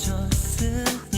헤어졌을